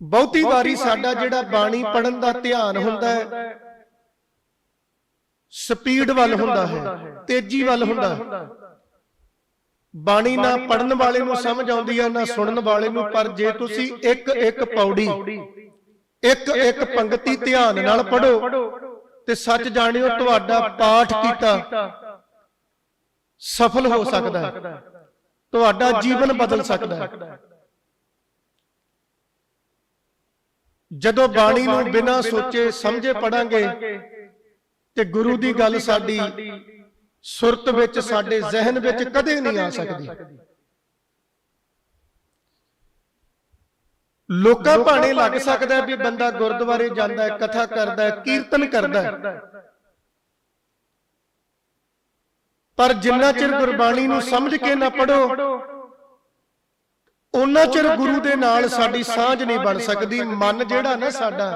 ਬਹੁਤੀ ਵਾਰੀ ਸਾਡਾ ਜਿਹੜਾ ਬਾਣੀ ਪੜਨ ਦਾ ਧਿਆਨ ਹੁੰਦਾ ਹੈ ਸਪੀਡ ਵੱਲ ਹੁੰਦਾ ਹੈ ਤੇਜ਼ੀ ਵੱਲ ਹੁੰਦਾ ਹੈ। ਬਾਣੀ ਨਾ ਪੜਨ ਵਾਲੇ ਨੂੰ ਸਮਝ ਆਉਂਦੀ ਹੈ ਨਾ ਸੁਣਨ ਵਾਲੇ ਨੂੰ ਪਰ ਜੇ ਤੁਸੀਂ ਇੱਕ ਇੱਕ ਪੌੜੀ ਇੱਕ ਇੱਕ ਪੰਕਤੀ ਧਿਆਨ ਨਾਲ ਪੜੋ ਤੇ ਸੱਚ ਜਾਣਿਓ ਤੁਹਾਡਾ ਪਾਠ ਕੀਤਾ। ਸਫਲ ਹੋ ਸਕਦਾ ਹੈ। ਤੁਹਾਡਾ ਜੀਵਨ ਬਦਲ ਸਕਦਾ ਹੈ। ਜਦੋਂ ਬਾਣੀ ਨੂੰ ਬਿਨਾਂ ਸੋਚੇ ਸਮਝੇ ਪੜਾਂਗੇ ਤੇ ਗੁਰੂ ਦੀ ਗੱਲ ਸਾਡੀ ਸੁਰਤ ਵਿੱਚ ਸਾਡੇ ਜ਼ਿਹਨ ਵਿੱਚ ਕਦੇ ਨਹੀਂ ਆ ਸਕਦੀ। ਲੋਕਾਂ ਭਾਣੇ ਲੱਗ ਸਕਦਾ ਵੀ ਬੰਦਾ ਗੁਰਦੁਆਰੇ ਜਾਂਦਾ ਹੈ ਕਥਾ ਕਰਦਾ ਹੈ ਕੀਰਤਨ ਕਰਦਾ ਹੈ। ਪਰ ਜਿੰਨਾ ਚਿਰ ਗੁਰਬਾਣੀ ਨੂੰ ਸਮਝ ਕੇ ਨਾ ਪੜੋ ਉਹਨਾਂ ਚਿਰ ਗੁਰੂ ਦੇ ਨਾਲ ਸਾਡੀ ਸਾਂਝ ਨਹੀਂ ਬਣ ਸਕਦੀ ਮਨ ਜਿਹੜਾ ਨਾ ਸਾਡਾ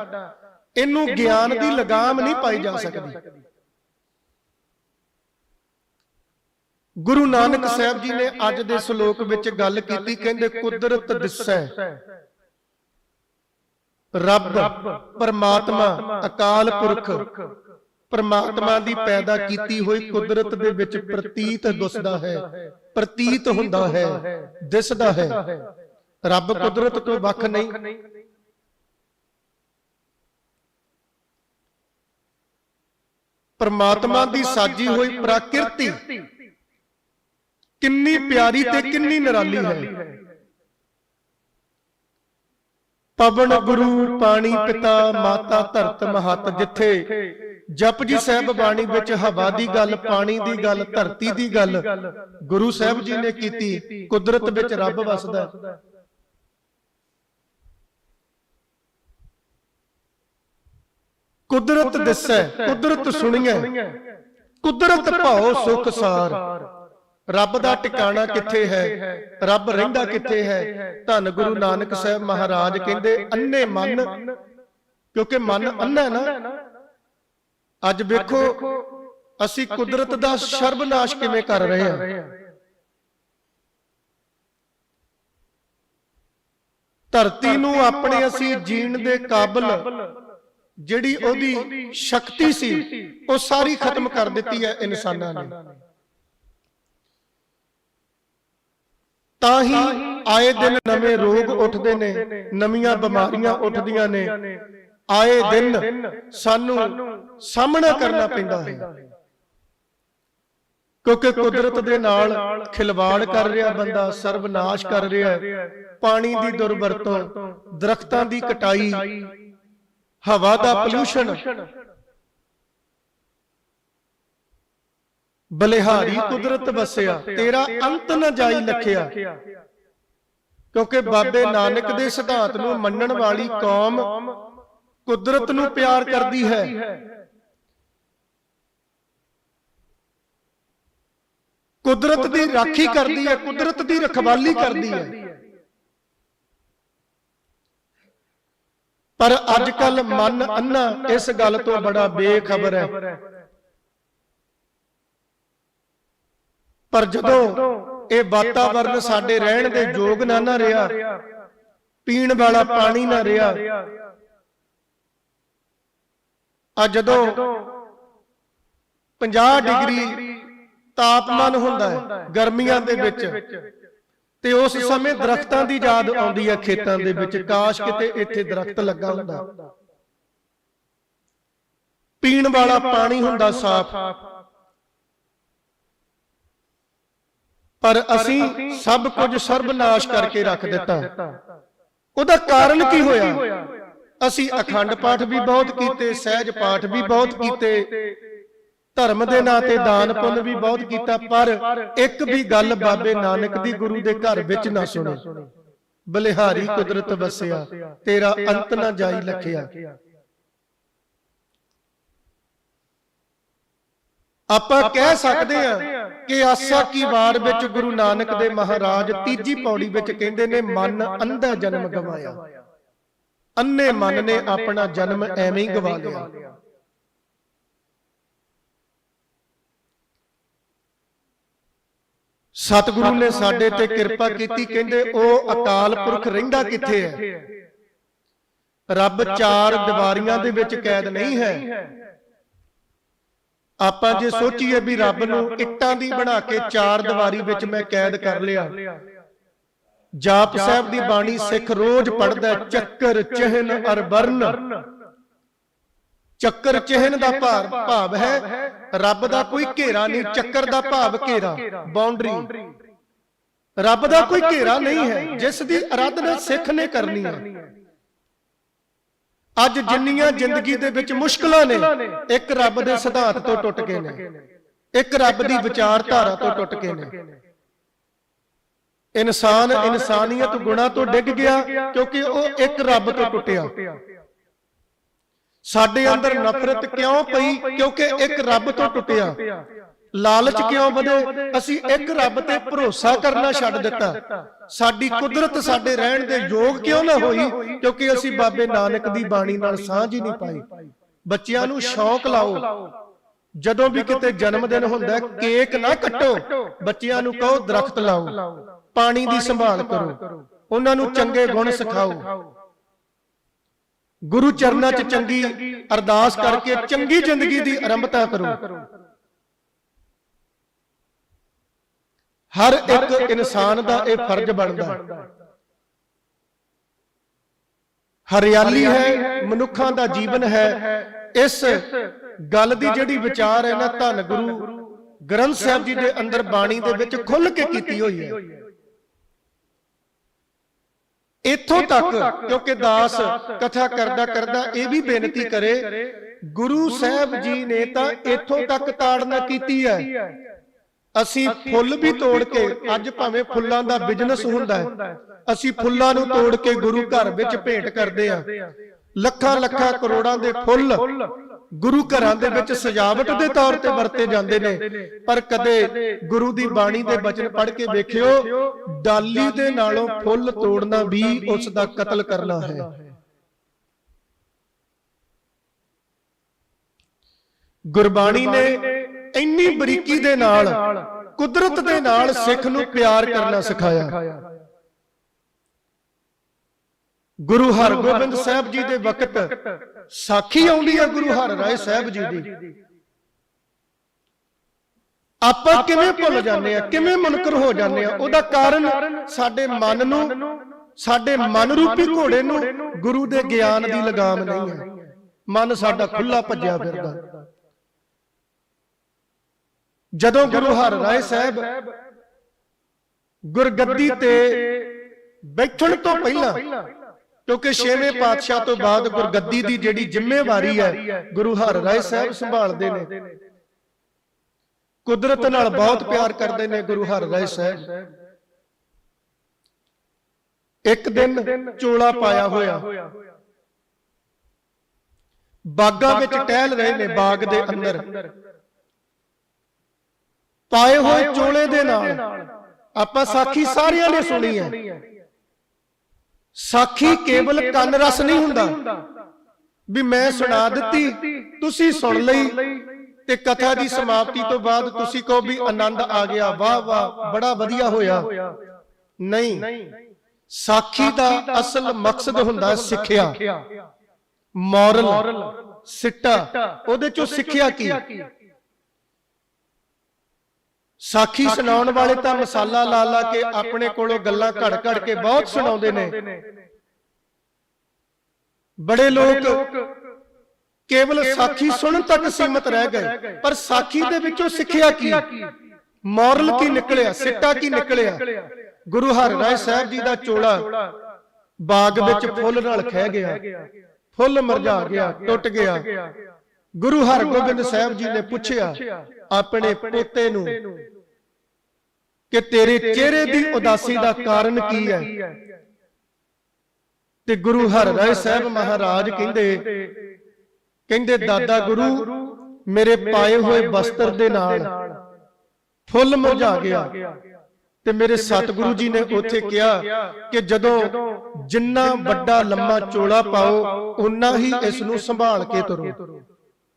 ਇਹਨੂੰ ਗਿਆਨ ਦੀ ਲਗਾਮ ਨਹੀਂ ਪਾਈ ਜਾ ਸਕਦੀ। ਗੁਰੂ ਨਾਨਕ ਸਾਹਿਬ ਜੀ ਨੇ ਅੱਜ ਦੇ ਸ਼ਲੋਕ ਵਿੱਚ ਗੱਲ ਕੀਤੀ ਕਹਿੰਦੇ ਕੁਦਰਤ ਦਿਸੈ। ਰੱਬ ਪਰਮਾਤਮਾ ਅਕਾਲ ਪੁਰਖ। ਪਰਮਾਤਮਾ ਦੀ ਪੈਦਾ ਕੀਤੀ ਹੋਈ ਕੁਦਰਤ ਦੇ ਵਿੱਚ ਪ੍ਰਤੀਤ ਦੁਸਦਾ ਹੈ। ਪ੍ਰਤੀਤ ਹੁੰਦਾ ਹੈ। ਦਿਸਦਾ ਹੈ। ਰੱਬ ਕੁਦਰਤ ਤੋਂ ਵੱਖ ਨਹੀਂ। ਪਰਮਾਤਮਾ ਦੀ ਸਾਜੀ ਹੋਈ ਪ੍ਰਕਿਰਤੀ। ਕਿੰਨੀ ਪਿਆਰੀ ਤੇ ਕਿੰਨੀ ਨਿਰਾਲੀ ਹੈ। ਪਵਨ ਗੁਰੂ ਪਾਣੀ ਪਿਤਾ ਮਾਤਾ ਧਰਤ ਮਹਤ ਜਿੱਥੇ ਜਪਜੀ ਸਾਹਿਬ ਬਾਣੀ ਵਿੱਚ ਹਵਾ ਦੀ ਗੱਲ ਪਾਣੀ ਦੀ ਗੱਲ ਧਰਤੀ ਦੀ ਗੱਲ। ਗੁਰੂ ਸਾਹਿਬ ਜੀ ਨੇ ਕੀਤੀ ਕੁਦਰਤ ਵਿੱਚ ਰੱਬ ਵਸਦਾ। ਕੁਦਰਤ ਦਿਸੈ ਕੁਦਰਤ ਸੁਣੀਐ। ਕੁਦਰਤ ਭਾਉ ਸੁਖ ਸਾਰ। ਰੱਬ ਦਾ ਟਿਕਾਣਾ ਕਿੱਥੇ ਹੈ? ਰੱਬ ਰਹਿੰਦਾ ਕਿੱਥੇ ਹੈ? ਧੰਨ ਗੁਰੂ ਨਾਨਕ ਸਾਹਿਬ ਮਹਾਰਾਜ ਕਹਿੰਦੇ ਅੰਨੇ ਮਨ ਕਿਉਂਕਿ ਮਨ ਅੰਨਾ ਹੈ ਨਾ। ਅੱਜ ਵੇਖੋ ਅਸੀਂ ਕੁਦਰਤ ਦਾ ਸਰਬਨਾਸ਼ ਕਿਵੇਂ ਕਰ ਰਹੇ ਹਾਂ? ਧਰਤੀ ਨੂੰ ਆਪਣੇ ਅਸੀਂ ਜੀਣ ਦੇ ਕਾਬਲ। ਜਿਹੜੀ ਉਹਦੀ ਸ਼ਕਤੀ ਸੀ ਉਹ ਸਾਰੀ ਖਤਮ ਕਰ ਦਿੱਤੀ ਹੈ ਇਨਸਾਨਾਂ ਨੇ। ਤਾਂ ਹੀ ਆਏ ਦਿਨ ਨਵੇਂ ਰੋਗ ਉੱਠਦੇ ਨੇ ਨਵੀਆਂ ਬਿਮਾਰੀਆਂ ਉੱਠਦੀਆਂ ਨੇ। ਆਏ ਦਿਨ ਸਾਨੂੰ ਸਾਹਮਣਾ ਕਰਨਾ ਪੈਂਦਾ ਹੈ। ਕਿਉਂਕਿ ਕੁਦਰਤ ਦੇ ਨਾਲ ਖਿਲਵਾੜ ਕਰ ਰਿਹਾ ਬੰਦਾ ਸਰਬਨਾਸ਼ ਕਰ ਰਿਹਾ ਪਾਣੀ ਦੀ ਦੁਰਵਰਤੋਂ ਦਰਖਤਾਂ ਦੀ ਕਟਾਈ ਹਵਾ ਦਾ ਪੋਲੂਸ਼ਨ ਬਲਿਹਾਰੀ ਕੁਦਰਤ ਵਸਿਆ ਤੇਰਾ ਅੰਤ ਨਾ ਜਾਈ ਲਖਿਆ। ਕਿਉਂਕਿ ਬਾਬੇ ਨਾਨਕ ਦੇ ਸਿਧਾਂਤ ਨੂੰ ਮੰਨਣ ਵਾਲੀ ਕੌਮ ਕੁਦਰਤ ਨੂੰ ਪਿਆਰ ਕਰਦੀ ਹੈ। ਕੁਦਰਤ ਦੀ ਰਾਖੀ ਕਰਦੀ ਹੈ ਕੁਦਰਤ ਦੀ ਰਖਵਾਲੀ ਕਰਦੀ ਹੈ। ਪਰ ਅੱਜ ਕੱਲ ਮਨ ਅੰਨਾ ਇਸ ਗੱਲ ਤੋਂ ਬੜਾ ਬੇਖਬਰ ਹੈ। ਪਰ ਜਦੋਂ ਇਹ ਵਾਤਾਵਰਨ ਸਾਡੇ ਰਹਿਣ ਦੇ ਯੋਗ ਨਾ ਨਾ ਰਿਹਾ, ਪੀਣ ਵਾਲਾ ਪਾਣੀ ਨਾ ਰਿਹਾ, ਆ ਜਦੋਂ 50 ਡਿਗਰੀ ਤਾਪਮਾਨ ਹੁੰਦਾ ਹੈ ਗਰਮੀਆਂ ਦੇ ਵਿੱਚ, ਤੇ ਉਸ ਸਮੇਂ ਦਰਖਤਾਂ ਦੀ ਯਾਦ ਆਉਂਦੀ ਹੈ ਖੇਤਾਂ ਦੇ ਵਿੱਚ, ਕਾਸ਼ ਕਿਤੇ ਇੱਥੇ ਦਰਖਤ ਲੱਗਾ ਹੁੰਦਾ। ਪੀਣ ਵਾਲਾ ਪਾਣੀ ਹੁੰਦਾ ਸਾਫ਼ ਪਰ ਅਸੀਂ ਸਭ ਕੁਝ ਸਰਬਨਾਸ਼ ਕਰਕੇ ਰੱਖ ਦਿੱਤਾ। ਉਹਦਾ ਕਾਰਨ ਕੀ ਹੋਇਆ? ਅਸੀਂ ਅਖੰਡ ਪਾਠ ਵੀ ਬਹੁਤ ਕੀਤੇ ਸਹਿਜ ਪਾਠ ਵੀ ਬਹੁਤ ਕੀਤੇ ਧਰਮ ਦੇ ਨਾਂ ਤੇ ਦਾਨ ਪੁੰਨ ਵੀ ਬਹੁਤ ਕੀਤਾ ਪਰ ਇੱਕ ਵੀ ਗੱਲ ਬਾਬੇ ਨਾਨਕ ਦੀ ਗੁਰੂ ਦੇ ਘਰ ਵਿੱਚ ਨਾ ਸੁਣੀ। ਬਲਿਹਾਰੀ ਕੁਦਰਤ ਵਸਿਆ ਤੇਰਾ ਅੰਤ ਨਾ ਜਾਈ ਲਖਿਆ। ਆਪਾਂ ਕਹਿ ਸਕਦੇ ਹਾਂ ਕਿ ਆਸਾ ਕੀ ਵਾਰ ਵਿੱਚ ਗੁਰੂ ਨਾਨਕ ਦੇ ਮਹਾਰਾਜ ਤੀਜੀ ਪੌੜੀ ਵਿੱਚ ਕਹਿੰਦੇ ਨੇ ਮਨ ਅੰਧਾ ਜਨਮ ਗਵਾਇਆ। ਅੰਨੇ ਮਨ ਨੇ ਆਪਣਾ ਜਨਮ ਐਵੇਂ ਹੀ ਗਵਾ ਲਿਆ। ਸਤਿਗੁਰੂ ਨੇ ਸਾਡੇ ਤੇ ਕਿਰਪਾ ਕੀਤੀ ਕਹਿੰਦੇ ਉਹ ਅਕਾਲ ਪੁਰਖ ਰਹਿੰਦਾ ਕਿੱਥੇ ਹੈ? ਰੱਬ ਚਾਰ ਦੀਵਾਰੀਆਂ ਦੇ ਵਿੱਚ ਕੈਦ ਨਹੀਂ ਹੈ। ਆਪਾਂ ਜੇ ਸੋਚੀਏ ਵੀ ਰੱਬ ਨੂੰ ਇੱਟਾਂ ਦੀ ਬਣਾ ਕੇ ਚਾਰ ਦੀਵਾਰੀ ਵਿੱਚ ਮੈਂ ਕੈਦ ਕਰ ਲਿਆ। ਜਾਪ ਸਾਹਿਬ ਦੀ ਬਾਣੀ ਸਿੱਖ ਰੋਜ਼ ਪੜਦਾ ਚੱਕਰ ਚਿਹਨ ਅਰ ਵਰਨ। ਚੱਕਰ ਚਿਹਨ ਦਾ ਭਾਵ ਭਾਵ ਹੈ ਰੱਬ ਦਾ ਕੋਈ ਘੇਰਾ ਨਹੀਂ ਚੱਕਰ ਦਾ ਭਾਵ ਘੇਰਾ ਬਾਉਂਡਰੀ ਰੱਬ ਦਾ ਕੋਈ ਘੇਰਾ ਨਹੀਂ ਹੈ ਜਿਸ ਦੀ ਅਰਾਧਨਾ ਸਿੱਖ ਨੇ ਕਰਨੀ ਹੈ। ਅੱਜ ਜਿੰਨੀਆਂ ਜ਼ਿੰਦਗੀ ਦੇ ਵਿੱਚ ਮੁਸ਼ਕਲਾਂ ਨੇ ਇੱਕ ਰੱਬ ਦੇ ਸਿਧਾਂਤ ਤੋਂ ਟੁੱਟ ਕੇ ਨੇ। ਇੱਕ ਰੱਬ ਦੀ ਵਿਚਾਰਧਾਰਾ ਤੋਂ ਟੁੱਟ ਕੇ ਨੇ। ਇਨਸਾਨ ਇਨਸਾਨੀਅਤ ਗੁਣਾ ਤੋਂ ਡਿੱਗ ਗਿਆ ਕਿਉਂਕਿ ਉਹ ਇੱਕ ਰੱਬ ਤੋਂ ਟੁੱਟਿਆ। ਸਾਡੇ ਅੰਦਰ ਨਫ਼ਰਤ ਕਿਉਂ ਪਈ? ਕਿਉਂਕਿ ਇੱਕ ਰੱਬ ਤੋਂ ਟੁੱਟਿਆ। ਲਾਲਚ ਕਿਉਂ ਵਧੇ? ਅਸੀਂ ਇੱਕ ਰੱਬ ਤੇ ਭਰੋਸਾ ਕਰਨਾ ਛੱਡ ਦਿੱਤਾ। ਸਾਡੀ ਕੁਦਰਤ ਸਾਡੇ ਰਹਿਣ ਦੇ ਯੋਗ ਕਿਉਂ ਨਾ ਹੋਈ? ਕਿਉਂਕਿ ਅਸੀਂ ਬਾਬੇ ਨਾਨਕ ਦੀ ਬਾਣੀ ਨਾਲ ਸਾਂਝ ਹੀ ਨਹੀਂ ਪਾਈ। ਬੱਚਿਆਂ ਨੂੰ ਸ਼ੌਂਕ ਲਾਓ। ਜਦੋਂ ਵੀ ਕਿਤੇ ਜਨਮ ਦਿਨ ਹੁੰਦਾ ਕੇਕ ਨਾ ਕੱਟੋ। ਬੱਚਿਆਂ ਨੂੰ ਕਹੋ ਦਰਖਤ ਲਾਓ। ਪਾਣੀ ਦੀ ਸੰਭਾਲ ਕਰੋ। ਉਹਨਾਂ ਨੂੰ ਚੰਗੇ ਗੁਣ ਸਿਖਾਓ। ਗੁਰੂ ਚਰਨਾਂ 'ਚ ਚੰਗੀ ਅਰਦਾਸ ਕਰਕੇ ਚੰਗੀ ਜ਼ਿੰਦਗੀ ਦੀ ਆਰੰਭਤਾ ਕਰੋ। ਹਰ ਇੱਕ ਇਨਸਾਨ ਦਾ ਇਹ ਫਰਜ਼ ਬਣਦਾ ਹਰਿਆਲੀ ਹੈ ਮਨੁੱਖਾਂ ਦਾ ਜੀਵਨ ਹੈ। ਇਸ ਗੱਲ ਦੀ ਜਿਹੜੀ ਵਿਚਾਰ ਹੈ ਨਾ ਧੰਨ ਗੁਰੂ ਗ੍ਰੰਥ ਸਾਹਿਬ ਜੀ ਦੇ ਅੰਦਰ ਬਾਣੀ ਦੇ ਵਿੱਚ ਖੁੱਲ ਕੇ ਕੀਤੀ ਹੋਈ ਹੈ। ਇੱਥੋਂ ਤੱਕ ਕਿਉਂਕਿ ਦਾਸ ਕਥਾ ਕਰਦਾ ਕਰਦਾ ਇਹ ਵੀ ਬੇਨਤੀ ਕਰੇ ਗੁਰੂ ਸਾਹਿਬ ਜੀ ਨੇ ਤਾਂ ਇੱਥੋਂ ਤੱਕ ਤਾੜਨਾ ਕੀਤੀ ਹੈ। ਅਸੀਂ ਫੁੱਲ ਵੀ ਤੋੜ ਕੇ, ਅੱਜ ਭਾਵੇਂ ਫੁੱਲਾਂ ਦਾ ਬਿਜ਼ਨਸ ਹੁੰਦਾ ਹੈ, ਅਸੀਂ ਫੁੱਲਾਂ ਨੂੰ ਤੋੜ ਕੇ ਗੁਰੂ ਘਰ ਵਿੱਚ ਭੇਂਟ ਕਰਦੇ ਆ ਲੱਖਾਂ ਲੱਖਾਂ ਕਰੋੜਾਂ ਦੇ ਫੁੱਲ ਗੁਰੂ ਘਰਾਂ ਦੇ ਵਿੱਚ ਸਜਾਵਟ ਦੇ ਤੌਰ ਤੇ ਵਰਤੇ ਜਾਂਦੇ ਨੇ। ਪਰ ਕਦੇ ਗੁਰੂ ਦੀ ਬਾਣੀ ਦੇ ਬਚਨ ਪੜ੍ਹ ਕੇ ਵੇਖਿਓ, ਡਾਲੀ ਦੇ ਨਾਲੋਂ ਫੁੱਲ ਤੋੜਨਾ ਵੀ ਉਸ ਦਾ ਕਤਲ ਕਰਨਾ ਹੈ। ਗੁਰਬਾਣੀ ਨੇ ਇੰਨੀ ਬਰੀਕੀ ਦੇ ਨਾਲ ਕੁਦਰਤ ਦੇ ਨਾਲ ਸਿੱਖ ਨੂੰ ਪਿਆਰ ਕਰਨਾ ਸਿਖਾਇਆ। ਗੁਰੂ ਹਰਗੋਬਿੰਦ ਸਾਹਿਬ ਜੀ ਦੇ ਵਕਤ ਸਾਖੀ ਆਉਂਦੀ ਹੈ ਗੁਰੂ ਹਰਰਾਏ ਸਾਹਿਬ ਜੀ ਦੀ। ਆਪਾਂ ਕਿਵੇਂ ਭੁੱਲ ਜਾਂਦੇ ਆ ਕਿਵੇਂ ਮੁਨਕਰ ਹੋ ਜਾਂਦੇ ਆ ਉਹਦਾ ਕਾਰਨ ਸਾਡੇ ਮਨ ਨੂੰ ਸਾਡੇ ਮਨ ਰੂਪੀ ਘੋੜੇ ਨੂੰ ਗੁਰੂ ਦੇ ਗਿਆਨ ਦੀ ਲਗਾਮ ਨਹੀਂ ਹੈ। ਮਨ ਸਾਡਾ ਖੁੱਲਾ ਭੱਜਿਆ ਫਿਰਦਾ। ਜਦੋਂ ਗੁਰੂ ਹਰਰਾਏ ਸਾਹਿਬ ਗੁਰਗੱਦੀ ਤੇ ਬੈਠਣ ਤੋਂ ਪਹਿਲਾਂ ਕਿਉਂਕਿ ਛੇਵੇਂ ਪਾਤਸ਼ਾਹ ਤੋਂ ਬਾਅਦ ਗੁਰਗੱਦੀ ਦੀ ਜਿਹੜੀ ਜ਼ਿੰਮੇਵਾਰੀ ਹੈ ਗੁਰੂ ਹਰਰਾਏ ਸਾਹਿਬ ਸੰਭਾਲਦੇ ਨੇ। ਕੁਦਰਤ ਨਾਲ ਬਹੁਤ ਪਿਆਰ ਕਰਦੇ ਨੇ ਗੁਰੂ ਹਰਰਾਏ ਸਾਹਿਬ। ਇੱਕ ਦਿਨ ਚੋਲਾ ਪਾਇਆ ਹੋਇਆ। ਬਾਗਾਂ ਵਿੱਚ ਟਹਿਲ ਰਹੇ ਨੇ ਬਾਗ ਦੇ ਅੰਦਰ। ਪਾਏ ਹੋਏ ਚੋਲੇ ਦੇ ਨਾਲ। ਆਪਾਂ ਸਾਖੀ ਸਾਰਿਆਂ ਨੇ ਸੁਣੀ ਹੈ। ਸਾਖੀ ਕੇਵਲ ਕੰਨ ਰਸ ਨਹੀਂ ਹੁੰਦਾ। ਵੀ ਮੈਂ ਸੁਣਾ ਦਿੱਤੀ ਤੁਸੀਂ ਸੁਣ ਲਈ ਤੇ ਕਥਾ ਦੀ ਸਮਾਪਤੀ ਤੋਂ ਬਾਅਦ ਤੁਸੀਂ ਕਹੋ ਵੀ ਆਨੰਦ ਆ ਗਿਆ। ਵਾਹ ਵਾਹ ਬੜਾ ਵਧੀਆ ਹੋਇਆ। ਨਹੀਂ। ਸਾਖੀ ਦਾ ਅਸਲ ਮਕਸਦ ਹੁੰਦਾ ਸਿੱਖਿਆ। ਮੋਰਲ। ਸਿੱਟਾ। ਉਹਦੇ ਚੋਂ ਸਿੱਖਿਆ ਕੀ? ਸਾਖੀ ਸੁਣਾਉਣ ਵਾਲੇ ਤਾਂ ਮਸਾਲਾ ਲਾ ਲਾ ਕੇ ਆਪਣੇ ਕੋਲੋਂ ਗੱਲਾਂ ਘੜ ਘੜ ਕੇ ਬਹੁਤ ਸੁਣਾਉਂਦੇ ਨੇ। ਬੜੇ ਲੋਕ ਕੇਵਲ ਸਾਖੀ ਸੁਣਨ ਤੱਕ ਸੀਮਤ ਰਹਿ ਗਏ। ਪਰ ਸਾਖੀ ਦੇ ਵਿੱਚੋਂ ਸਿੱਖਿਆ ਕੀ? ਮੋਰਲ ਕੀ ਨਿਕਲਿਆ? ਸਿੱਟਾ ਕੀ ਨਿਕਲਿਆ? ਗੁਰੂ ਹਰਿਰਾਏ ਸਾਹਿਬ ਜੀ ਦਾ ਚੋਲਾ ਬਾਗ ਵਿੱਚ ਫੁੱਲ ਨਾਲ ਖਹਿ ਗਿਆ। ਫੁੱਲ ਮਰਝਾ ਗਿਆ। ਟੁੱਟ ਗਿਆ। ਗੁਰੂ ਹਰਗੋਬਿੰਦ ਸਾਹਿਬ ਜੀ ਨੇ ਪੁੱਛਿਆ ਆਪਣੇ ਪੋਤੇ ਨੂੰ ਕਿ ਤੇਰੇ ਚਿਹਰੇ ਦੀ ਉਦਾਸੀ ਦਾ ਕਾਰਨ ਕੀ ਹੈ? ਤੇ ਗੁਰੂ ਹਰਰਾਏ ਸਾਹਿਬ ਮਹਾਰਾਜ ਕਹਿੰਦੇ ਕਹਿੰਦੇ ਦਾਦਾ ਗੁਰੂ ਮੇਰੇ ਪਾਏ ਹੋਏ ਵਸਤਰ ਦੇ ਨਾਲ ਫੁੱਲ ਮੁਰਝਾ ਗਿਆ। ਤੇ ਮੇਰੇ ਸਤਿਗੁਰੂ ਜੀ ਨੇ ਉੱਥੇ ਕਿਹਾ ਕਿ ਜਦੋਂ ਜਿੰਨਾ ਵੱਡਾ ਲੰਮਾ ਚੋਲਾ ਪਾਓ ਉਨਾ ਹੀ ਇਸ ਨੂੰ ਸੰਭਾਲ ਕੇ ਤੁਰੋ।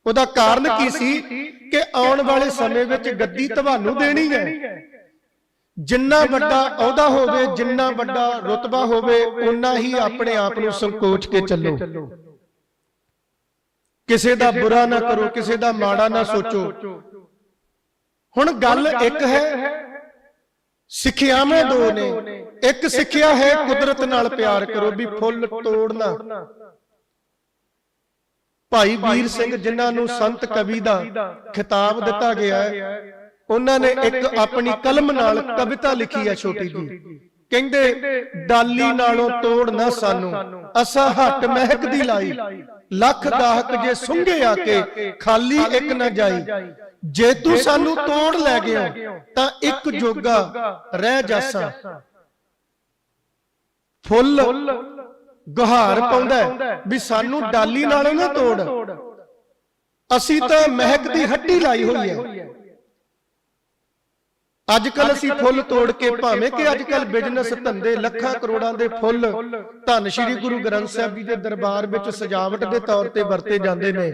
ਉਹਦਾ ਕਾਰਨ ਕੀ ਸੀ ਕਿ ਆਉਣ ਵਾਲੇ ਸਮੇਂ ਵਿੱਚ ਗੱਦੀ ਤੁਹਾਨੂੰ ਦੇਣੀ ਹੈ। ਜਿੰਨਾ ਵੱਡਾ ਅਹੁਦਾ ਹੋਵੇ ਜਿੰਨਾ ਵੱਡਾ ਰੁਤਬਾ ਹੋਵੇ ਉਨਾ ਹੀ ਆਪਣੇ ਆਪ ਨੂੰ ਸੰਕੋਚ ਕੇ ਚੱਲੋ। ਕਿਸੇ ਦਾ ਬੁਰਾ ਨਾ ਕਰੋ ਕਿਸੇ ਦਾ ਮਾੜਾ ਨਾ ਸੋਚੋ। ਹੁਣ ਗੱਲ ਇੱਕ ਹੈ ਸਿੱਖਿਆਵਾਂ ਦੋ ਨੇ। ਇੱਕ ਸਿੱਖਿਆ ਹੈ ਕੁਦਰਤ ਨਾਲ ਪਿਆਰ ਕਰੋ ਵੀ ਫੁੱਲ ਤੋੜਨਾ। ਭਾਈ ਵੀਰ ਸਿੰਘ ਜਿਨ੍ਹਾਂ ਨੂੰ ਸੰਤ ਕਵੀ ਦਾ ਖਿਤਾਬ ਦਿੱਤਾ ਗਿਆ ਹੈ। ਉਹਨਾਂ ਨੇ ਇੱਕ ਆਪਣੀ ਕਲਮ ਨਾਲ ਕਵਿਤਾ ਲਿਖੀ ਹੈ ਛੋਟੀ ਜੀ। ਕਹਿੰਦੇ ਡਾਲੀ ਨਾਲੋਂ ਤੋੜ ਨਾ ਸਾਨੂੰ। ਅਸਾਂ ਹੱਟ ਮਹਿਕ ਦੀ ਲਾਈ। ਲੱਖ ਗਾਹਕ ਜੇ ਸੁੰਘੇ ਆ ਕੇ ਖਾਲੀ ਇੱਕ ਨਾ ਜਾਈ। ਜੇ ਤੂੰ ਸਾਨੂੰ ਤੋੜ ਲੈ ਗਿਆ ਤਾਂ ਇੱਕ ਜੋਗਾ ਰਹਿ ਜਾਸਾਂ। ਫੁੱਲ ਗੁਹਾਰ ਪਾਉਂਦਾ ਵੀ ਸਾਨੂੰ ਡਾਲੀ ਨਾਲੋਂ ਨਾ ਤੋੜ। ਅਸੀਂ ਤਾਂ ਮਹਿਕ ਦੀ ਹੱਟੀ ਲਾਈ ਹੋਈ ਹੈ। ਅੱਜ ਕੱਲ ਅਸੀਂ ਫੁੱਲ ਤੋੜ ਕੇ ਭਾਵੇਂ ਕਿ ਅੱਜ ਕੱਲ ਬਿਜ਼ਨਸ ਧੰਦੇ ਲੱਖਾਂ ਕਰੋੜਾਂ ਦੇ ਫੁੱਲ ਧੰਨ ਸ਼੍ਰੀ ਗੁਰੂ ਗ੍ਰੰਥ ਸਾਹਿਬ ਜੀ ਦੇ ਦਰਬਾਰ ਵਿੱਚ ਸਜਾਵਟ ਦੇ ਤੌਰ ਤੇ ਵਰਤੇ ਜਾਂਦੇ ਨੇ।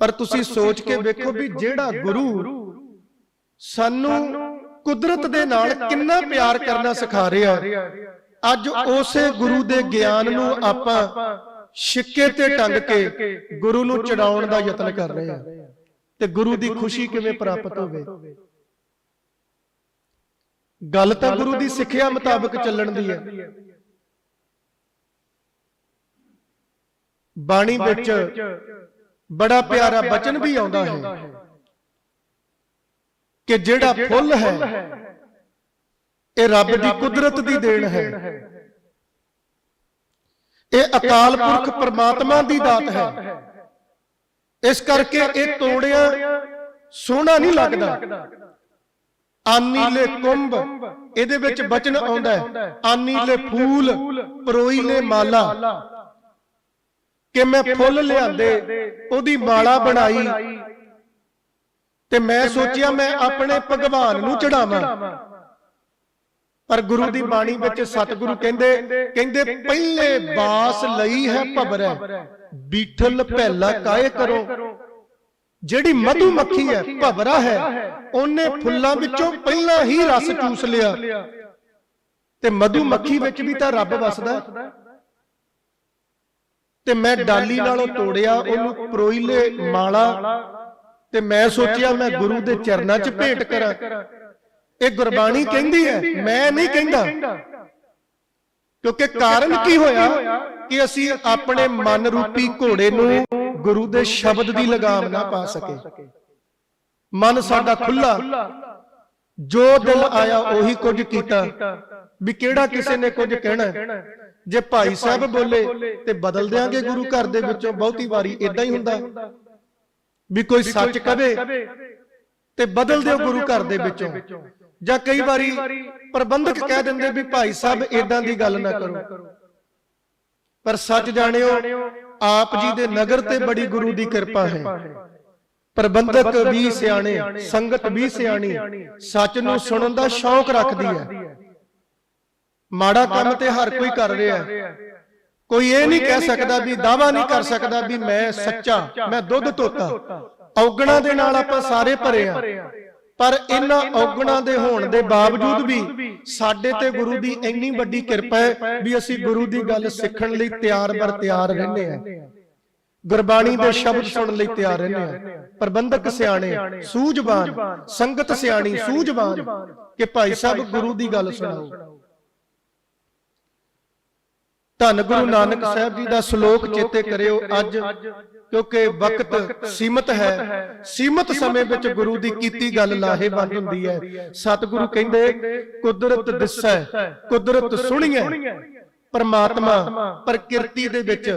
ਪਰ ਤੁਸੀਂ ਸੋਚ ਕੇ ਵੇਖੋ ਵੀ ਜਿਹੜਾ ਗੁਰੂ ਸਾਨੂੰ ਕੁਦਰਤ ਦੇ ਨਾਲ ਕਿੰਨਾ ਪਿਆਰ ਕਰਨਾ ਸਿਖਾ ਰਿਹਾ। ਅੱਜ ਉਸੇ ਗੁਰੂ ਦੇ ਗਿਆਨ ਨੂੰ ਆਪਾਂ ਛਿੱਕੇ ਤੇ ਟੰਗ ਕੇ ਗੁਰੂ ਨੂੰ ਚੜਾਉਣ ਦਾ ਯਤਨ ਕਰ ਰਹੇ ਹਾਂ। ਤੇ ਗੁਰੂ ਦੀ ਖੁਸ਼ੀ ਕਿਵੇਂ ਪ੍ਰਾਪਤ ਹੋਵੇ। ਗੱਲ ਤਾਂ ਗੁਰੂ ਦੀ ਸਿੱਖਿਆ ਮੁਤਾਬਕ ਚੱਲਣ ਦੀ ਹੈ। ਬਾਣੀ ਵਿੱਚ ਬੜਾ ਪਿਆਰਾ ਬਚਨ ਵੀ ਆਉਂਦਾ ਹੈ ਕਿ ਜਿਹੜਾ ਫੁੱਲ ਹੈ ਇਹ ਰੱਬ ਦੀ ਕੁਦਰਤ ਦੀ ਦੇਣ ਹੈ। ਇਹ ਅਕਾਲ ਪੁਰਖ ਪ੍ਰਮਾਤਮਾ ਦੀ ਦਾਤ ਹੈ। ਇਸ ਕਰਕੇ ਇਹ ਤੋੜਿਆ ਸੋਹਣਾ ਨਹੀਂ ਲੱਗਦਾ। ਆਨੀਲੇ ਕੁੰਭ ਇਹਦੇ ਵਿੱਚ ਬਚਨ ਆਉਂਦਾ ਹੈ। ਆਨੀਲੇ ਫੂਲ ਪਰੋਈਲੇ ਮਾਲਾ। ਕਿ ਮੈਂ ਫੁੱਲ ਲਿਆਂਦੇ ਉਹਦੀ ਮਾਲਾ ਬਣਾਈ। ਤੇ ਮੈਂ ਸੋਚਿਆ ਮੈਂ ਆਪਣੇ ਭਗਵਾਨ ਨੂੰ ਚੜਾਵਾਂ ਪਰ ਗੁਰੂ ਦੀ ਬਾਣੀ ਵਿੱਚ ਸਤਿਗੁਰੂ ਕਹਿੰਦੇ ਕਹਿੰਦੇ ਪਹਿਲੇ ਬਾਸ ਲਈ ਹੈ ਭਵਰੈ ਬੀਠਲ ਪਹਿਲਾ ਕਾਏ ਕਰੋ। ਜਿਹੜੀ ਮਧੂ ਮੱਖੀ ਹੈ ਭਵਰਾ ਹੈ ਉਹਨੇ ਫੁੱਲਾਂ ਵਿੱਚੋਂ ਪਹਿਲਾਂ ਹੀ ਰਸ ਚੂਸ ਲਿਆ। ਤੇ ਮਧੂ ਮੱਖੀ ਵਿੱਚ ਵੀ ਤਾਂ ਰੱਬ ਵਸਦਾ। ਤੇ ਮੈਂ ਡਾਲੀ ਨਾਲੋਂ ਤੋੜਿਆ ਉਹਨੂੰ ਪਰੋਈਲੇ ਮਾਲਾ। ਤੇ ਮੈਂ ਸੋਚਿਆ ਮੈਂ ਗੁਰੂ ਦੇ ਚਰਨਾਂ 'ਚ ਭੇਟ ਕਰਾਂ। ਇਹ ਗੁਰਬਾਣੀ ਕਹਿੰਦੀ ਹੈ। ਮੈਂ ਨਹੀਂ ਕਹਿੰਦਾ। ਕਿਉਂਕਿ ਕਾਰਨ ਕੀ ਹੋਇਆ ਕਿ ਅਸੀਂ ਆਪਣੇ ਮਨ ਰੂਪੀ ਘੋੜੇ ਨੂੰ ਗੁਰੂ ਦੇ ਸ਼ਬਦ ਦੀ ਲਗਾਮ ਨਾ ਪਾ ਸਕੇ। ਮਨ ਸਾਡਾ ਖੁੱਲਾ ਜੋ ਦਿਲ ਆਇਆ ਉਹੀ ਕੁਝ ਕੀਤਾ। ਵੀ ਕਿਹੜਾ ਕਿਸੇ ਨੇ ਕੁਝ ਕਹਿਣਾ। ਜੇ ਭਾਈ ਸਾਹਿਬ ਬੋਲੇ ਤੇ ਬਦਲ ਦਿਆਂਗੇ ਗੁਰੂ ਘਰ ਦੇ ਵਿੱਚੋਂ ਬਹੁਤੀ ਵਾਰੀ ਇਦਾਂ ਹੀ ਹੁੰਦਾ। ਵੀ ਕੋਈ ਸੱਚ ਕਵੇ ਤੇ ਬਦਲ ਦਿਓ ਗੁਰੂ ਘਰ ਦੇ ਵਿੱਚੋਂ। ਜਾਂ ਕਈ ਵਾਰੀ ਪ੍ਰਬੰਧਕ ਕਹਿ ਦਿੰਦੇ ਵੀ ਭਾਈ ਸਾਹਿਬ ਇਦਾਂ ਦੀ ਗੱਲ ਨਾ ਕਰੋ। ਪਰ ਸੱਚ ਜਾਣਿਓ ਆਪ ਜੀ ਦੇ ਨਗਰ ਤੇ ਬੜੀ ਗੁਰੂ ਦੀ ਕਿਰਪਾ ਹੈ। ਪ੍ਰਬੰਧਕ ਵੀ ਸਿਆਣੇ ਸੰਗਤ ਵੀ ਸਿਆਣੀ ਸੱਚ ਨੂੰ ਸੁਣਨ ਦਾ ਸ਼ੌਕ ਰੱਖਦੀ ਹੈ। ਮਾੜਾ ਕੰਮ ਤੇ ਹਰ ਕੋਈ ਕਰ ਰਿਹਾ। ਹੈ ਕੋਈ ਇਹ ਨਹੀਂ ਕਹਿ ਸਕਦਾ ਵੀ ਦਾਵਾ ਨਹੀਂ ਕਰ ਸਕਦਾ ਵੀ ਮੈਂ ਸੱਚਾ ਮੈਂ ਦੁੱਧ ਧੋਤਾ। ਔਗਣਾ ਦੇ ਨਾਲ ਆਪਾਂ ਸਾਰੇ ਭਰੇ ਆ ਪਰ ਇਹਨਾਂ ਔਗਣਾ ਦੇ ਹੋਣ ਦੇ ਬਾਵਜੂਦ ਵੀ ਸਾਡੇ ਤੇ ਗੁਰੂ ਦੀ ਇੰਨੀ ਵੱਡੀ ਕਿਰਪਾ ਹੈ ਵੀ ਅਸੀਂ ਗੁਰੂ ਦੀ ਗੱਲ ਸਿੱਖਣ ਲਈ ਤਿਆਰ ਬਰ ਤਿਆਰ ਰਹਿੰਦੇ ਆ ਗੁਰਬਾਣੀ ਦੇ ਸ਼ਬਦ ਸੁਣਨ ਲਈ ਤਿਆਰ ਰਹਿੰਦੇ ਆ ਪ੍ਰਬੰਧਕ ਸਿਆਣੇ ਸੂਝਵਾਨ ਸੰਗਤ ਸਿਆਣੀ ਸੂਝਵਾਨ ਕਿ ਭਾਈ ਸਾਹਿਬ ਗੁਰੂ ਦੀ ਗੱਲ ਸੁਣਾਓ। ਧੰਨ ਗੁਰੂ ਨਾਨਕ ਸਾਹਿਬ ਜੀ ਦਾ ਸ਼ਲੋਕ ਚੇਤੇ ਕਰਿਓ ਅੱਜ ਕਿਉਂਕਿ ਵਕਤ ਸੀਮਤ ਹੈ। ਸੀਮਤ ਸਮੇਂ ਵਿੱਚ ਗੁਰੂ ਦੀ ਕੀਤੀ ਗੱਲ ਲਾਹੇਵੰਦ ਹੁੰਦੀ ਹੈ। ਸਤਿਗੁਰੂ ਕਹਿੰਦੇ ਕੁਦਰਤ ਦਿਸੈ ਕੁਦਰਤ ਸੁਣੀਐ ਪਰਮਾਤਮਾ ਪ੍ਰਕਿਰਤੀ ਦੇ ਵਿੱਚ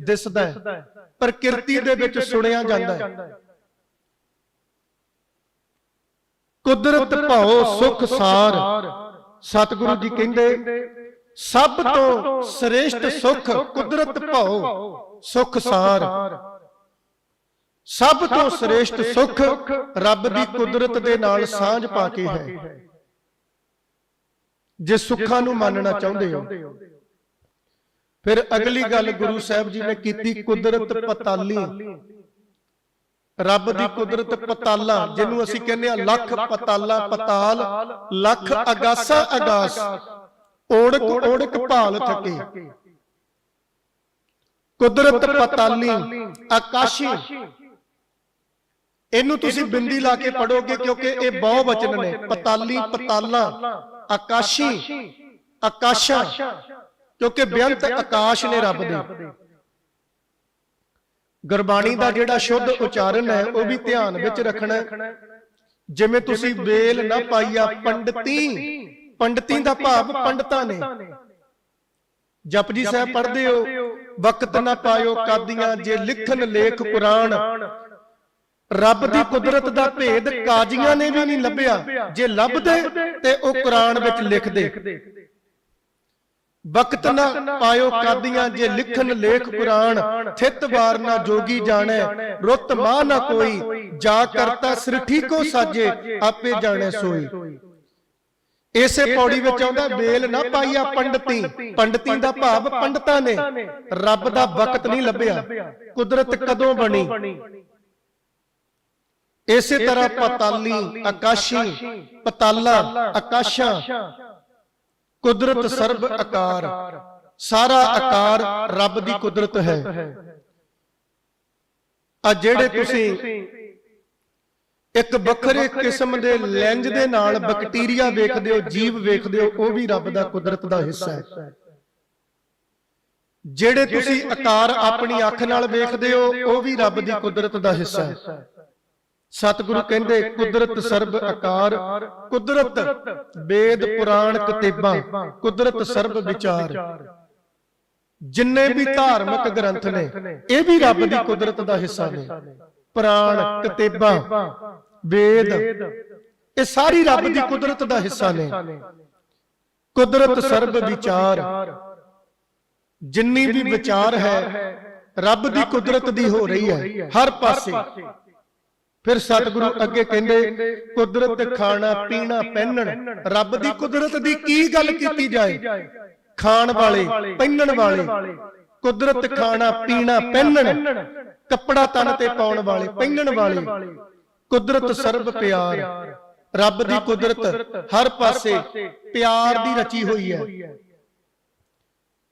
ਦਿਸਦਾ ਹੈ। ਪ੍ਰਕਿਰਤੀ ਦੇ ਵਿੱਚ ਸੁਣਿਆ ਜਾਂਦਾ ਹੈ। ਕੁਦਰਤ ਭਾਉ ਸੁਖ ਸਾਰ। ਸਤਿਗੁਰੂ ਜੀ ਕਹਿੰਦੇ ਸਭ ਤੋਂ ਸ੍ਰੇਸ਼ਟ ਸੁਖ ਕੁਦਰਤ ਭਾਉ ਸੁਖ ਸਾਰ। ਸਭ ਤੋਂ ਸ੍ਰੇਸ਼ਟ ਸੁਖ ਰੱਬ ਦੀ ਕੁਦਰਤ ਦੇ ਨਾਲ ਸਾਂਝ ਪਾ ਕੇ ਹੈ। ਜੇ ਸੁੱਖਾਂ ਨੂੰ ਮੰਨਣਾ ਚਾਹੁੰਦੇ ਹੋ। ਫਿਰ ਅਗਲੀ ਗੱਲ ਗੁਰੂ ਸਾਹਿਬ ਜੀ ਨੇ ਕੀਤੀ ਕੁਦਰਤ ਪਤਾਲੀ। ਰੱਬ ਦੀ ਕੁਦਰਤ ਪਤਾਲਾ ਜਿਹਨੂੰ ਅਸੀਂ ਕਹਿੰਦੇ ਆ ਲੱਖ ਪਤਾਲਾ ਪਤਾਲ ਲੱਖ ਅਗਾਸਾ। ਅਗਾਸ ਓੜਕ ਓੜਕ ਭਾਲ ਥਕੇ। ਕੁਦਰਤ ਪਤਾਲੀ ਆਕਾਸ਼ੀ। ਇਹਨੂੰ ਤੁਸੀਂ ਬਿੰਦੀ ਲਾ ਕੇ ਪੜੋਗੇ ਕਿਉਂਕਿ ਇਹ ਬਹੁ ਵਚਨ ਨੇ। ਪਤਾਲੀ ਪਤਾਲਾ ਆਕਾਸ਼ੀ ਆਕਾਸ਼ਾ ਕਿਉਂਕਿ ਬੇਅੰਤ ਆਕਾਸ਼ ਨੇ ਰੱਬ ਦੇ। ਗੁਰਬਾਣੀ ਦਾ ਜਿਹੜਾ ਸ਼ੁੱਧ ਉਚਾਰਨ ਹੈ ਉਹ ਵੀ ਧਿਆਨ ਵਿੱਚ ਰੱਖਣਾ। ਜਿਵੇਂ ਤੁਸੀਂ ਵੇਲ ਨਾ ਪਾਈਆ ਪੰਡਤੀ। ਪੰਡਤੀ ਦਾ ਭਾਵ ਪੰਡਤਾਂ ਨੇ। ਜਪਜੀ ਸਾਹਿਬ ਪੜ੍ਹਦੇ ਹੋ ਵਕਤ ਨਾ ਪਾਇਓ ਕਾਦੀਆਂ ਜੇ ਲਿਖਣ ਲੇਖ ਕੁਰਾਨ। ਰੱਬ ਦੀ ਕੁਦਰਤ ਦਾ ਭੇਦ ਕਾਜ਼ੀਆਂ ਨੇ ਵੀ ਨਹੀਂ ਲੱਭਿਆ। ਜੇ ਲੱਭਦੇ ਤੇ ਉਹ ਕੁਰਾਨ ਵਿੱਚ ਲਿਖਦੇ। ਵਕਤ ਨਾ ਪਾਇਓ ਕਾਦੀਆਂ ਜੇ ਲਿਖਣ ਲੇਖ ਕੁਰਾਨ। ਥਿਤ ਵਾਰ ਨਾ ਜੋਗੀ ਜਾਣੈ। ਰੁੱਤ ਮਾਹ ਨਾ ਕੋਈ। ਜਾ ਕਰਤਾ ਸ੍ਰਿਠੀ ਕੋ ਸਾਜੇ। ਆਪੇ ਜਾਣੈ ਸੋਈ। ਇਸੇ ਪੌੜੀ ਵਿੱਚ ਆਉਂਦਾ ਵੇਲ ਨਾ ਪਾਈਆ ਪੰਡਤੀ। ਪੰਡਤੀ। ਦਾ ਭਾਵ ਪੰਡਤਾਂ ਨੇ। ਰੱਬ ਦਾ ਵਕਤ ਨਹੀਂ ਲੱਭਿਆ। ਕੁਦਰਤ ਕਦੋਂ ਬਣੀ? ਇਸੇ ਤਰ੍ਹਾਂ ਪਤਾਲੀ ਆਕਾਸ਼ੀ ਪਤਾਲਾ ਆਕਾਸ਼ਾਂ। ਕੁਦਰਤ ਸਰਬ ਆਕਾਰ। ਸਾਰਾ ਆਕਾਰ ਰੱਬ ਦੀ ਕੁਦਰਤ ਹੈ। ਆ ਜਿਹੜੇ ਤੁਸੀਂ ਇੱਕ ਵੱਖਰੇ ਕਿਸਮ ਦੇ ਲੈਂਜ ਦੇ ਨਾਲ ਬੈਕਟੀਰੀਆ ਵੇਖਦੇ ਹੋ ਜੀਵ ਵੇਖਦੇ ਹੋ ਉਹ ਵੀ ਰੱਬ ਦਾ ਕੁਦਰਤ ਦਾ ਹਿੱਸਾ ਹੈ। ਜਿਹੜੇ ਤੁਸੀਂ ਆਕਾਰ ਆਪਣੀ ਅੱਖ ਨਾਲ ਵੇਖਦੇ ਹੋ ਉਹ ਵੀ ਰੱਬ ਦੀ ਕੁਦਰਤ ਦਾ ਹਿੱਸਾ ਹੈ। ਸਤਿਗੁਰੂ ਕਹਿੰਦੇ ਕੁਦਰਤ ਸਰਬ ਆਕਾਰ ਕੁਦਰਤ ਵੇਦ ਪੁਰਾਣ ਕਤੇਬਾਂ ਕੁਦਰਤ ਸਰਬ ਵਿਚਾਰ। ਜਿੰਨੇ ਵੀ ਧਾਰਮਿਕ ਗ੍ਰੰਥ ਨੇ ਇਹ ਵੀ ਰੱਬ ਦੀ ਕੁਦਰਤ ਦਾ ਹਿੱਸਾ ਨੇ। ਪੁਰਾਣ ਕਤੇਬਾਂ ਵੇਦ ਇਹ ਸਾਰੀ ਰੱਬ ਦੀ ਕੁਦਰਤ ਦਾ ਹਿੱਸਾ ਨੇ। ਕੁਦਰਤ ਸਰਬ ਵਿਚਾਰ। ਜਿੰਨੀ ਵੀ ਵਿਚਾਰ ਹੈ ਰੱਬ ਦੀ ਕੁਦਰਤ ਦੀ ਹੋ ਰਹੀ ਹੈ ਹਰ ਪਾਸੇ। ਫਿਰ ਸਤਿਗੁਰੂ ਅੱਗੇ ਕਹਿੰਦੇ ਕੁਦਰਤ ਖਾਣਾ ਪੀਣਾ ਪਹਿਨਣ। ਰੱਬ ਦੀ ਕੁਦਰਤ ਦੀ ਕੀ ਗੱਲ ਕੀਤੀ ਜਾਏ? ਖਾਣ ਵਾਲੇ ਪਹਿਨਣ ਵਾਲੇ। ਕੁਦਰਤ ਖਾਣਾ ਪੀਣਾ ਪਹਿਨਣ ਕੱਪੜਾ ਤਨ ਤੇ ਪਾਉਣ ਵਾਲੇ ਪਹਿਨਣ ਵਾਲੇ। ਕੁਦਰਤ ਸਰਬ ਪਿਆਰ। ਰੱਬ ਦੀ ਕੁਦਰਤ ਹਰ ਪਾਸੇ ਪਿਆਰ ਦੀ ਰਚੀ ਹੋਈ ਹੈ।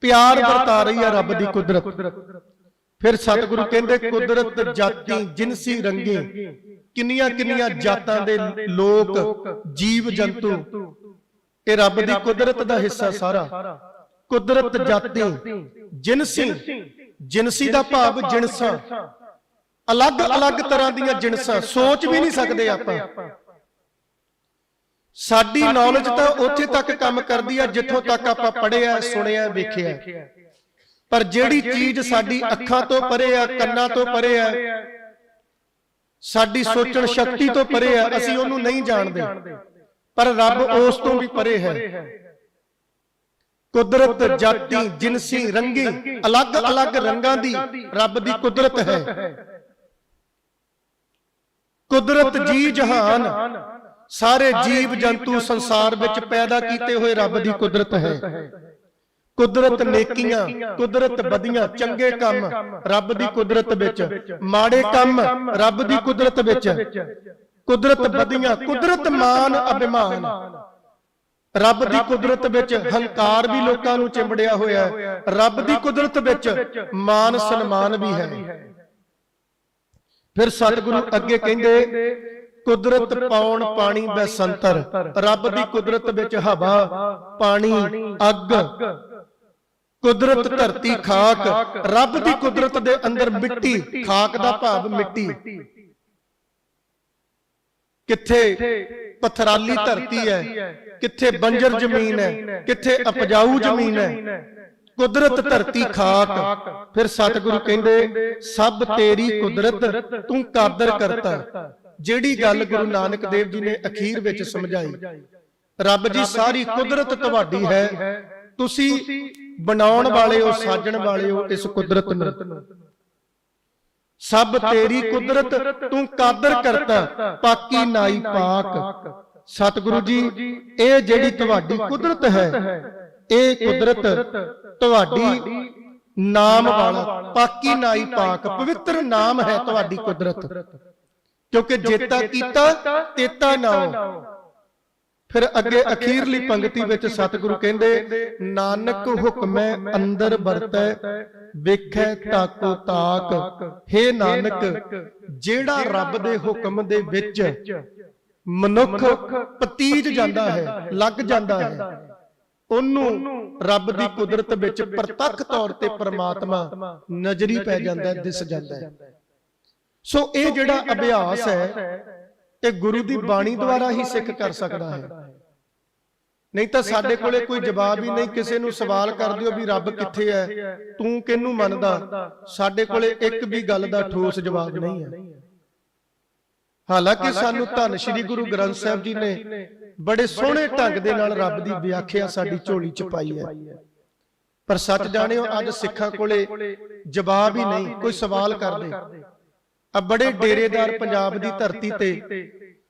ਪਿਆਰ ਵਰਤਾ ਰਹੀ ਹੈ ਰੱਬ ਦੀ ਕੁਦਰਤ। ਫਿਰ ਸਤਿਗੁਰੂ ਕਹਿੰਦੇ ਕੁਦਰਤ ਜਾਤੀ ਜਿਨਸੀ ਰੰਗੇ। ਕਿੰਨੀਆਂ ਕਿੰਨੀਆਂ ਜਾਤਾਂ ਦੇ ਲੋਕ ਜੀਵ ਜੰਤੂ। ਇਹ ਰੱਬ ਦੀ ਕੁਦਰਤ ਦਾ ਹਿੱਸਾ ਸਾਰਾ। ਕੁਦਰਤ ਜਾਤੀ ਜਿਨਸੀ ਜਿਨਸੀ ਦਾ ਭਾਵ ਜਿਨਸਾਂ। ਅਲੱਗ-ਅਲੱਗ ਤਰ੍ਹਾਂ ਦੀਆਂ ਜਿਨਸਾਂ। ਸੋਚ ਵੀ ਨਹੀਂ ਸਕਦੇ ਆਪਾਂ। ਸਾਡੀ ਨੌਲੇਜ ਤਾਂ ਉੱਥੇ ਤੱਕ ਕੰਮ ਕਰਦੀ ਆ ਜਿੱਥੋਂ ਤੱਕ ਆਪਾਂ ਪੜ੍ਹਿਆ ਸੁਣਿਆ ਵੇਖਿਆ। ਪਰ ਜਿਹੜੀ ਚੀਜ਼ ਸਾਡੀ ਅੱਖਾਂ ਤੋਂ ਪਰੇ ਆ ਕੰਨਾਂ ਤੋਂ ਪਰੇ ਆ ਸਾਡੀ ਸੋਚਣ ਸ਼ਕਤੀ ਤੋਂ ਪਰੇ ਆ ਅਸੀਂ ਉਹਨੂੰ ਨਹੀਂ ਜਾਣਦੇ। ਪਰ ਰੱਬ ਉਸ ਤੋਂ ਵੀ ਪਰੇ ਹੈ। ਕੁਦਰਤ ਜਾਤੀ ਜਿਨਸੀ ਰੰਗੀ ਅਲੱਗ-ਅਲੱਗ ਰੰਗਾਂ ਦੀ ਰੱਬ ਦੀ ਕੁਦਰਤ ਹੈ। ਕੁਦਰਤ ਜੀ ਜਹਾਨ ਸਾਰੇ ਜੀਵ ਜੰਤੂ ਸੰਸਾਰ ਵਿੱਚ ਪੈਦਾ ਕੀਤੇ ਹੋਏ ਰੱਬ ਦੀ ਕੁਦਰਤ ਹੈ। ਕੁਦਰਤ ਨੇਕੀਆਂ ਕੁਦਰਤ ਬਦੀਆਂ ਚੰਗੇ ਕੰਮ ਰੱਬ ਦੀ ਕੁਦਰਤ ਵਿੱਚ ਮਾੜੇ ਕੰਮ ਰੱਬ ਦੀ ਕੁਦਰਤ ਵਿੱਚ। ਕੁਦਰਤ ਬਦੀਆਂ ਕੁਦਰਤ ਮਾਨ ਅਭਿਮਾਨ। ਰੱਬ ਦੀ ਕੁਦਰਤ ਵਿੱਚ ਹੰਕਾਰ ਵੀ ਲੋਕਾਂ ਨੂੰ ਚਿੰਬੜਿਆ ਹੋਇਆ ਹੈ। ਰੱਬ ਦੀ ਕੁਦਰਤ ਵਿੱਚ ਮਾਨ ਸਨਮਾਨ ਵੀ ਹੈ। ਫਿਰ ਸਤਿਗੁਰੂ ਅੱਗੇ ਕਹਿੰਦੇ ਕੁਦਰਤ ਪਾਉਣ ਪਾਣੀ ਬੈਸੰਤਰ ਰੱਬ ਦੀ ਕੁਦਰਤ ਵਿੱਚ ਹਵਾ ਪਾਣੀ ਅੱਗ। ਕੁਦਰਤ ਧਰਤੀ ਖਾਕ। ਰੱਬ ਦੀ ਕੁਦਰਤ ਦੇ ਅੰਦਰ ਮਿੱਟੀ ਖਾਕ ਦਾ ਭਾਵ ਮਿੱਟੀ। ਕਿੱਥੇ ਪਥਰਾਲੀ ਧਰਤੀ ਹੈ ਕਿੱਥੇ ਬੰਜਰ ਜ਼ਮੀਨ ਹੈ ਕਿੱਥੇ ਉਪਜਾਊ ਜ਼ਮੀਨ ਹੈ। ਕੁਦਰਤ ਧਰਤੀ ਖਾਕ ਫਿਰ ਸਤਿਗੁਰੂ ਕਹਿੰਦੇ ਸਭ ਤੇਰੀ ਕੁਦਰਤ ਤੂੰ ਕਾਦਰ ਕਰਤਾ। ਜਿਹੜੀ ਗੱਲ ਗੁਰੂ ਨਾਨਕ ਦੇਵ ਜੀ ਨੇ ਅਖੀਰ ਵਿੱਚ ਸਮਝਾਈ। ਰੱਬ ਜੀ ਸਾਰੀ ਕੁਦਰਤ ਤੁਹਾਡੀ ਹੈ। ਤੁਸੀਂ ਬਣਾਉਣ ਵਾਲੇ ਹੋ ਸਾਜਣ ਵਾਲੇ ਹੋ ਇਸ ਕੁਦਰਤ ਨੂੰ। ਸਭ ਤੇਰੀ ਕੁਦਰਤ ਤੂੰ ਕਾਦਰ ਕਰਤਾ ਪਾਕੀ ਨਾਈ ਪਾਕ। ਸਤਿਗੁਰੂ ਜੀ ਇਹ ਜਿਹੜੀ ਤੁਹਾਡੀ ਕੁਦਰਤ ਹੈ ਇਹ ਕੁਦਰਤ ਤੁਹਾਡੀ ਨਾਮ ਵਾਲਾ ਪਾਕੀ ਨਾਈ ਪਾਕ ਪਵਿੱਤਰ ਨਾਮ ਹੈ ਤੁਹਾਡੀ ਕੁਦਰਤ। ਕਿਉਂਕਿ ਜੇਤਾ ਕੀਤਾ ਤੇਤਾ ਨਾਉ ਫਿਰ ਅੱਗੇ ਅਖੀਰਲੀ ਪੰਕਤੀ ਵਿੱਚ ਸਤਿਗੁਰੂ ਕਹਿੰਦੇ ਨਾਨਕ ਹੁਕਮੈ ਅੰਦਰ ਵਰਤੈ ਵੇਖੈ ਤਾਕੋ ਤਾਕ हे ਨਾਨਕ ਜਿਹੜਾ ਰੱਬ ਦੇ ਹੁਕਮ ਦੇ ਵਿੱਚ ਮਨੁੱਖ ਪਤੀਜ ਜਾਂਦਾ ਹੈ ਲੱਗ ਜਾਂਦਾ ਹੈ। ਉਹਨੂੰ ਰੱਬ ਦੀ ਕੁਦਰਤ ਵਿੱਚ ਪ੍ਰਤੱਖ ਤੌਰ ਤੇ ਪ੍ਰਮਾਤਮਾ ਨਜ਼ਰੀ ਪੈ ਜਾਂਦਾ ਦਿਸ ਜਾਂਦਾ ਸੋ ਇਹ ਜਿਹੜਾ ਅਭਿਆਸ ਹੈ ਇਹ ਗੁਰੂ ਦੀ ਬਾਣੀ ਦੁਆਰਾ ਹੀ ਸਿੱਖ ਕਰ ਸਕਦਾ ਹੈ। ਨਹੀਂ ਤਾਂ ਸਾਡੇ ਕੋਲੇ ਕੋਈ ਜਵਾਬ ਹੀ ਨਹੀਂ ਕਿਸੇ ਨੂੰ ਸਵਾਲ ਕਰ ਦਿਓ ਵੀ ਰੱਬ ਕਿੱਥੇ ਹੈ? ਤੂੰ ਕਿਹਨੂੰ ਮੰਨਦਾ? ਸਾਡੇ ਕੋਲੇ ਇੱਕ ਵੀ ਗੱਲ ਦਾ ਠੋਸ ਜਵਾਬ ਨਹੀਂ ਹੈ। ਹਾਲਾਂਕਿ ਸਾਨੂੰ ਧੰਨ ਸ਼੍ਰੀ ਗੁਰੂ ਗ੍ਰੰਥ ਸਾਹਿਬ ਜੀ ਨੇ ਬੜੇ ਸੋਹਣੇ ਢੰਗ ਦੇ ਨਾਲ ਰੱਬ ਦੀ ਵਿਆਖਿਆ ਸਾਡੀ ਝੋਲੀ ਚ ਪਾਈ ਹੈ। ਪਰ ਸੱਚ ਜਾਣਿਓ ਅੱਜ ਸਿੱਖਾਂ ਕੋਲੇ ਜਵਾਬ ਹੀ ਨਹੀਂ ਕੋਈ ਸਵਾਲ ਕਰਦੇ। ਆ ਬੜੇ ਡੇਰੇਦਾਰ ਪੰਜਾਬ ਦੀ ਧਰਤੀ ਤੇ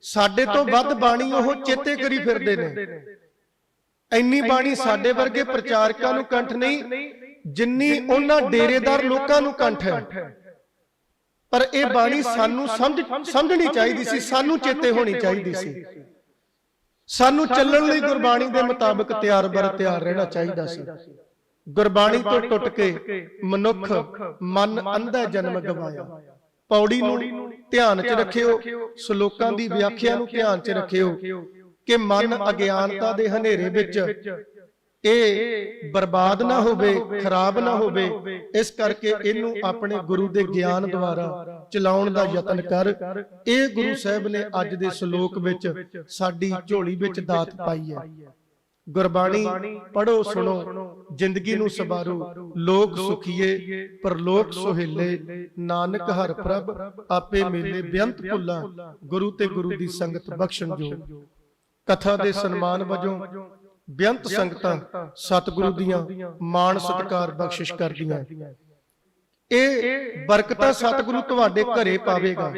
ਸਾਡੇ ਤੋਂ ਵੱਧ ਬਾਣੀ ਉਹ ਚੇਤੇ ਕਰੀ ਫਿਰਦੇ ਨੇ। ਇੰਨੀ ਬਾਣੀ ਸਾਡੇ ਵਰਗੇ ਪ੍ਰਚਾਰਕਾਂ ਨੂੰ ਕੰਠ ਨਹੀਂ ਜਿੰਨੀ ਉਹਨਾਂ ਡੇਰੇਦਾਰ ਲੋਕਾਂ ਨੂੰ ਕੰਠ ਹੈ। ਪਰ ਇਹ ਬਾਣੀ ਸਾਨੂੰ ਸਮਝ ਸਮਝਣੀ ਚਾਹੀਦੀ ਸੀ ਸਾਨੂੰ ਚੇਤੇ ਹੋਣੀ ਚਾਹੀਦੀ ਸੀ। ਸਾਨੂੰ ਚੱਲਣ ਲਈ ਗੁਰਬਾਣੀ ਦੇ ਮੁਤਾਬਕ ਤਿਆਰ ਬਰ ਤਿਆਰ ਰਹਿਣਾ ਚਾਹੀਦਾ ਸੀ। ਗੁਰਬਾਣੀ ਤੋਂ ਟੁੱਟ ਕੇ ਮਨੁੱਖ ਮਨ ਅੰਧਾ ਜਨਮ ਗਵਾਇਆ। ਪੌੜੀ ਨੂੰ ਧਿਆਨ 'ਚ ਰੱਖਿਓ ਸ਼ਲੋਕਾਂ ਦੀ ਵਿਆਖਿਆ ਨੂੰ ਧਿਆਨ 'ਚ ਰੱਖਿਓ ਕਿ ਮਨ ਅਗਿਆਨਤਾ ਦੇ ਹਨੇਰੇ ਵਿੱਚ ਇਹ ਬਰਬਾਦ ਨਾ ਹੋਵੇ ਖਰਾਬ ਨਾ ਹੋਵੇ ਇਸ ਕਰਕੇ ਇਹਨੂੰ ਆਪਣੇ ਗੁਰੂ ਦੇ ਗਿਆਨ ਦੁਆਰਾ ਚਲਾਉਣ ਦਾ ਯਤਨ ਕਰ। ਇਹ ਗੁਰੂ ਸਾਹਿਬ ਨੇ ਅੱਜ ਦੇ ਸ਼ਲੋਕ ਵਿੱਚ ਸਾਡੀ ਝੋਲੀ ਵਿੱਚ ਦਾਤ ਪਾਈ ਹੈ। ਗੁਰਬਾਣੀ ਪੜੋ ਸੁਣੋ ਜ਼ਿੰਦਗੀ ਨੂੰ ਸਵਾਰੋ ਲੋਕ ਸੁਖੀਏ ਪਰਲੋਕ ਸੁਹੇਲੇ। ਨਾਨਕ ਹਰ ਪ੍ਰਭ ਆਪੇ ਮੇਲੇ ਬੇਅੰਤ ਭੁੱਲਾ। ਗੁਰੂ ਤੇ ਗੁਰੂ ਦੀ ਸੰਗਤ ਬਖਸ਼ਣ ਜੋ। ਕਥਾ ਦੇ ਸਨਮਾਨ ਵਜੋਂ ਬੇਅੰਤ ਸੰਗਤਾਂ ਸਤਿਗੁਰੂ ਦੀਆਂ ਮਾਣ ਸਤਿਕਾਰ ਬਖਸ਼ਿਸ਼ ਕਰਦੀਆਂ। ਇਹ ਬਰਕਤਾਂ ਸਤਿਗੁਰੂ ਤੁਹਾਡੇ ਘਰੇ ਪਾਵੇਗਾ।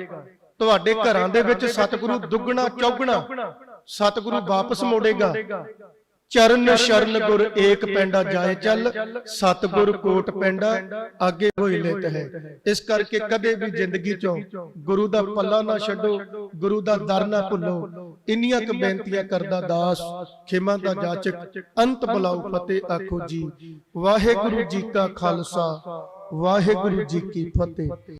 ਤੁਹਾਡੇ ਘਰਾਂ ਦੇ ਵਿੱਚ ਸਤਿਗੁਰੂ ਦੁੱਗਣਾ ਚੌਗਣਾ। ਸਤਿਗੁਰੂ ਵਾਪਸ ਮੋੜੇਗਾ। ਚਰਨ ਸ਼ਰਨ ਗੁਰ ਏਕ ਪੈਂਡਾ ਜਾਏ ਚੱਲ ਸਤਿਗੁਰ ਕੋਟ ਪੈਂਡਾ ਅੱਗੇ ਹੋਈ ਲਿਤ ਹੈ। ਇਸ ਕਰਕੇ ਕਦੇ ਵੀ ਜ਼ਿੰਦਗੀ ਚੋਂ ਗੁਰੂ ਦਾ ਪੱਲਾ ਨਾ ਛੱਡੋ ਗੁਰੂ ਦਾ ਦਰ ਨਾ ਭੁੱਲੋ। ਇੰਨੀਆਂ ਕੁ ਬੇਨਤੀਆਂ ਕਰਦਾ ਦਾਸ ਖਿਮਾ ਦਾ ਜਾਚਕ ਅੰਤ ਬੁਲਾਉ ਫਤਿਹ ਆਖੋ ਜੀ। ਵਾਹਿਗੁਰੂ ਜੀ ਕਾ ਖਾਲਸਾ ਵਾਹਿਗੁਰੂ ਜੀ ਕੀ ਫਤਿਹ।